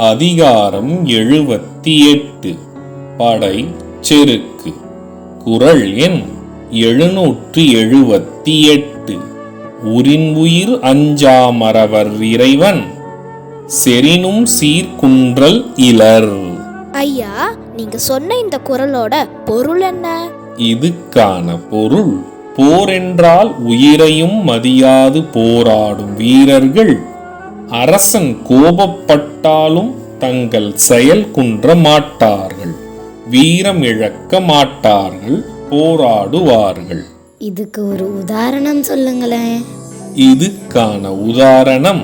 அதிகாரம் எழுபத்தி எட்டு படை செருக்கு. குரல் எண் எழுநூற்று எழுபத்தி எட்டு உரின் உயிர் அஞ்சாமறவர் இறைவன். செரினும் சீர்குன்றல் இலர். ஐயா நீங்க சொன்ன இந்த குரலோட பொருள் என்ன? இதுக்கான பொருள் போரென்றால் உயிரையும் மதியாது போராடும் வீரர்கள். அரசன் கோபப்பட்டாலும் தங்கள் செயல் குன்ற மாட்டார்கள். வீரம் இழக்க மாட்டார்கள் போராடுவார்கள். இதுக்கு ஒரு உதாரணம் சொல்லுங்களேன் இதுக்கான உதாரணம்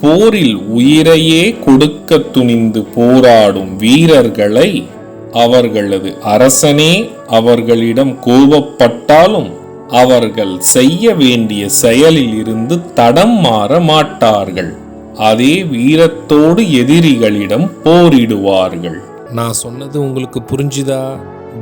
போரில் உயிரையே கொடுக்க துணிந்து போராடும் வீரர்களை அவர்களது அரசனே அவர்களிடம் கோபப்பட்டாலும் அவர்கள் செய்ய வேண்டிய செயலில் இருந்து தடம் மாற மாட்டார்கள். அதே வீரத்தோடு எதிரிகளிடம் போரிடுவார்கள். நான் சொன்னது உங்களுக்கு புரிஞ்சுதா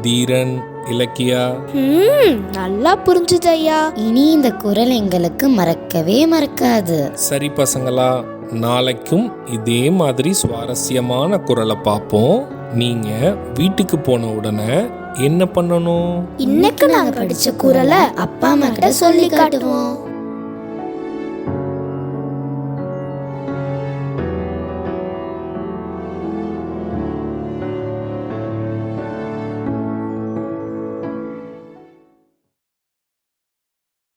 தீரன் இலக்கியா? ம் நல்லா புரிஞ்சுது ஐயா இனி இந்த குரல் எங்களுக்கு மறக்கவே மறக்காது. சரி பசங்களா நாளைக்கும் இதே மாதிரி சுவாரஸ்யமான குரலை பார்ப்போம். நீங்க வீட்டுக்கு போன உடனே என்ன பண்ணணும்? இன்னைக்கு நாங்க படிச்ச குரலை அப்பா அம்மா கிட்ட சொல்லி காட்டுவோம்.